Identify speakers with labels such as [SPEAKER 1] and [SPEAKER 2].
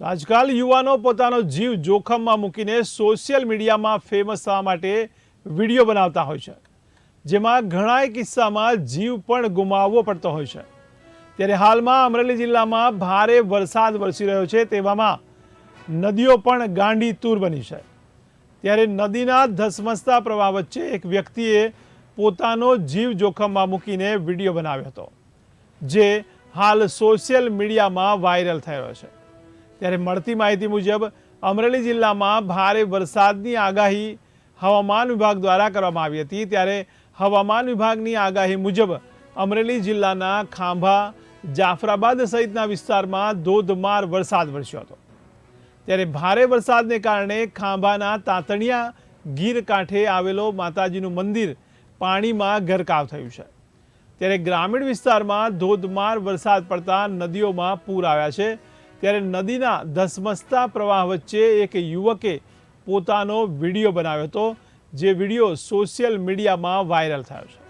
[SPEAKER 1] આજકાલ યુવાનો પોતાનો જીવ જોખમમાં મૂકીને સોશિયલ મીડિયામાં ફેમસ થવા માટે વીડિયો બનાવતા હોય છે. જેમાં ઘણાય કિસ્સામાં જીવ પણ ગુમાવવો પડતો હોય છે. ત્યારે હાલમાં અમરેલી જિલ્લામાં ભારે વરસાદ વરસી રહ્યો છે તેવામાં નદીઓ પણ ગાંડી તૂર બની છે. ત્યારે નદીના ધસમસતા પ્રવાહ વચ્ચે એક વ્યક્તિએ પોતાનો જીવ જોખમમાં મૂકીને વીડિયો બનાવ્યો હતો, જે હાલ સોશિયલ મીડિયામાં વાયરલ રહ્યો છે. ત્યારે મળતી માહિતી મુજબ અમરેલી જિલ્લામાં ભારે વરસાદની આગાહી હવામાન વિભાગ દ્વારા કરવામાં આવી હતી. ત્યારે હવામાન વિભાગની આગાહી મુજબ અમરેલી જિલ્લાના ખાંભા, જાફરાબાદ સહિતના વિસ્તારમાં ધોધમાર વરસાદ વરસ્યો હતો. ત્યારે ભારે વરસાદને કારણે ખાંભાના તાતણિયા ગીર કાંઠે આવેલો માતાજીનું મંદિર પાણીમાં ગરકાવ થયું છે. ત્યારે ગ્રામીણ વિસ્તારમાં ધોધમાર વરસાદ પડતા નદીઓમાં પૂર આવ્યા છે. ત્યારે નદીના ધસમસતા પ્રવાહ વચ્ચે એક યુવકે પોતાનો વીડિયો બનાવ્યો હતો, જે વીડિયો સોશિયલ મીડિયામાં વાયરલ થયો છે.